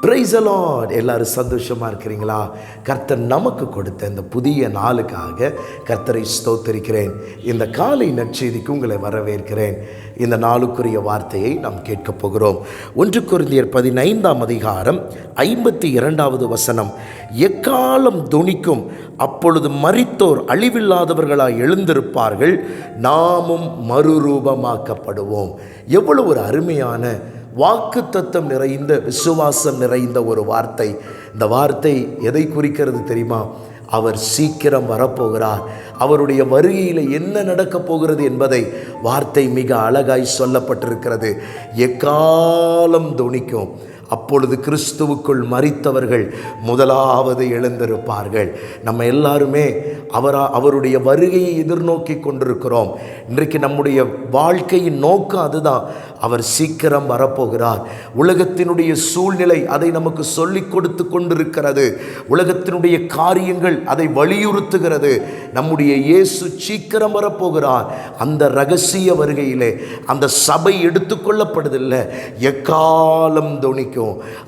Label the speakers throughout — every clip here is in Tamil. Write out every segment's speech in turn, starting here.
Speaker 1: பிரைஸ் அலாட் எல்லாரும் சந்தோஷமாக இருக்கிறீங்களா? கர்த்தர் நமக்கு கொடுத்த இந்த புதிய நாளுக்காக கர்த்தரை ஸ்தோத்தரிக்கிறேன். இந்த காலை நற்செய்திக்கு உங்களை வரவேற்கிறேன். இந்த நாளுக்குரிய வார்த்தையை நாம் கேட்கப் போகிறோம். ஒன்று குருந்தியர் பதினைந்தாம் அதிகாரம் ஐம்பத்தி இரண்டாவது வசனம். எக்காலம் துணிக்கும் அப்பொழுது மறித்தோர் அழிவில்லாதவர்களாய் எழுந்திருப்பார்கள் நாமும் மறுரூபமாக்கப்படுவோம். எவ்வளவு ஒரு அருமையான வாக்கு தத்துவம் நிறைந்த விசுவாசம் நிறைந்த ஒரு வார்த்தை. இந்த வார்த்தை எதை குறிக்கிறது தெரியுமா? அவர் சீக்கிரம் வரப்போகிறார். அவருடைய வருகையில் என்ன நடக்கப் போகிறது என்பதை வார்த்தை மிக அழகாய் சொல்லப்பட்டிருக்கிறது. எக்காலம் துணிக்கும்? அப்பொழுது கிறிஸ்துவுக்குள் மறித்தவர்கள் முதலாவது எழுந்திருப்பார்கள். நம்ம எல்லாருமே அவரா அவருடைய வருகையை எதிர்நோக்கி கொண்டிருக்கிறோம். இன்றைக்கு நம்முடைய வாழ்க்கையின் நோக்கம் அதுதான். அவர் சீக்கிரம் வரப்போகிறார். உலகத்தினுடைய சூழ்நிலை அதை நமக்கு சொல்லிக் கொடுத்து கொண்டிருக்கிறது. உலகத்தினுடைய காரியங்கள் அதை வலியுறுத்துகிறது. நம்முடைய இயேசு சீக்கிரம் வரப்போகிறார். அந்த ரகசிய வருகையிலே அந்த சபை எடுத்துக்கொள்ளப்படுதில்லை எக்காலம் துணிக்கும்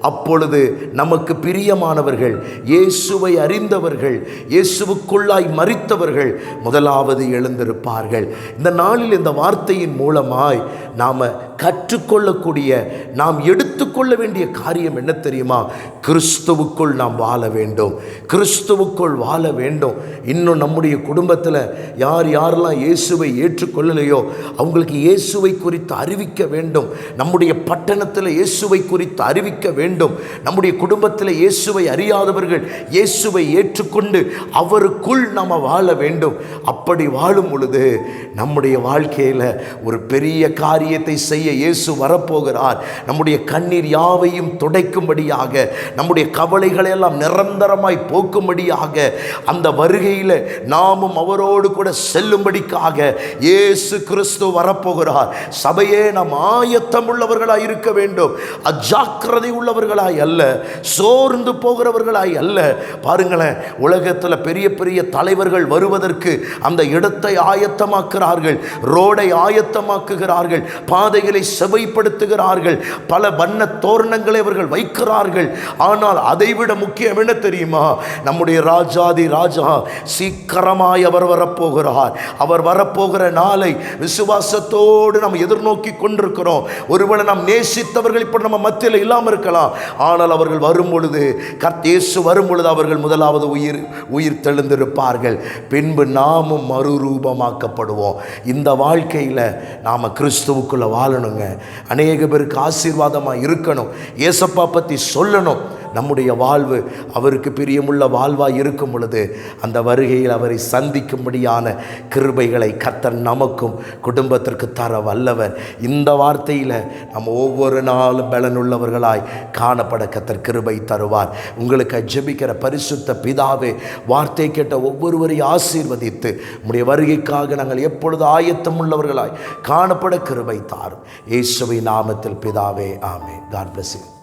Speaker 1: அப்பொழுது நமக்கு பிரியமானவர்கள் இயேசுவை அறிந்தவர்கள் இயேசுவுக்குள்ளாய் மறித்தவர்கள் முதலாவது எழுந்திருப்பார்கள். இந்த நாளில் இந்த வார்த்தையின் மூலமாய் நாம் கற்றுக்கொள்ளக்கூடிய நாம் எடுத்து கொள்ள வேண்டிய காரியம் என்ன தெரியுமா? கிறிஸ்துவுக்குள் நாம் வாழ வேண்டும். கிறிஸ்துவுக்குள் வாழ வேண்டும். இன்னும் நம்முடைய குடும்பத்தில் யார் யாரெல்லாம் இயேசுவை ஏற்றுக்கொள்ளலையோ அவங்களுக்கு இயேசுவை குறித்து அறிவிக்க வேண்டும். நம்முடைய பட்டணத்தில் இயேசுவை குறித்து அறிவிக்க வேண்டும். நம்முடைய குடும்பத்தில் இயேசுவை அறியாதவர்கள் இயேசுவை ஏற்றுக்கொண்டு அவருக்குள் நாம் வாழ வேண்டும். அப்படி வாழும் பொழுது நம்முடைய வாழ்க்கையில் ஒரு பெரிய காரியத்தை செய்ய இயேசு வரப்போகிறார். நம்முடைய கண்ணீர் யாவையும் துடைக்கும்படியாக நம்முடைய கவலைகளை எல்லாம் நிரந்தரமாய் போக்கும்படியாக அந்த வருகையில் நாமும் அவரோடு கூட செல்லும்படிக்காக இயேசு கிறிஸ்து வரப்போகிறார். சபையே நாம் ஆயத்தம் உள்ளவர்களாய் இருக்க வேண்டும். அஜாக்கிரதை உள்ளவர்களாய் அல்ல சோர்ந்து போகிறவர்களாய் அல்ல. பாருங்களேன் உலகத்தில் பெரிய பெரிய தலைவர்கள் வருவதற்கு அந்த இடத்தை ஆயத்தமாக்குகிறார்கள் ரோடை ஆயத்தமாக்குகிறார்கள் பாதைகளை செவைப்படுத்துகிறார்கள் பல வண்ண தோரணங்களை அவர்கள் வைக்கிறார்கள். ஆனால் அதைவிட முக்கியம் என்ன தெரியுமா? நம்முடைய ராஜாதி ராஜா சீக்கிரமாய் அவர் வரப்போகிறார். அவர் வரப்போகிற நாளை விசுவாசத்தோடு நாம் எதிர்நோக்கி கொண்டிருக்கிறோம். ஒருவேளை நாம் நேசித்தவர்கள் இப்போ நம்ம மத்தியில் இல்லாமல் இருக்கலாம். ஆனால் அவர்கள் வரும் பொழுது கர்த்தேசு வரும் பொழுது அவர்கள் முதலாவது உயிர் உயிர் தெழுந்திருப்பார்கள். பின்பு நாமும் மறுரூபமாக்கப்படுவோம். இந்த வாழ்க்கையில் நாம் கிறிஸ்துவுக்குள்ளே வாழணுங்க. அநேக பேருக்கு ஆசீர்வாதமாக இருக்கணும் ஏசப்பா பற்றி சொல்லணும். நம்முடைய வாழ்வு அவருக்கு பிரியமுள்ள வாழ்வாக இருக்கும் பொழுது அந்த வருகையில் அவரை சந்திக்கும்படியான கிருபைகளை கத்தர் நமக்கும் குடும்பத்திற்கு தர வல்லவர். இந்த வார்த்தையில் நம்ம ஒவ்வொரு நாளும் பலனுள்ளவர்களாய் காணப்பட கத்தர் கிருபை தருவார். உங்களுக்கு ஜெபிக்கிற பரிசுத்த பிதாவே வார்த்தை கேட்ட ஒவ்வொருவரையும் ஆசீர்வதித்து உடைய வருகைக்காக நாங்கள் எப்பொழுது ஆயத்தம் உள்ளவர்களாய் காணப்பட கிருபை தாரும். இயேசுவை நாமத்தில் பிதாவே ஆமே காட் பிளஸ் யூ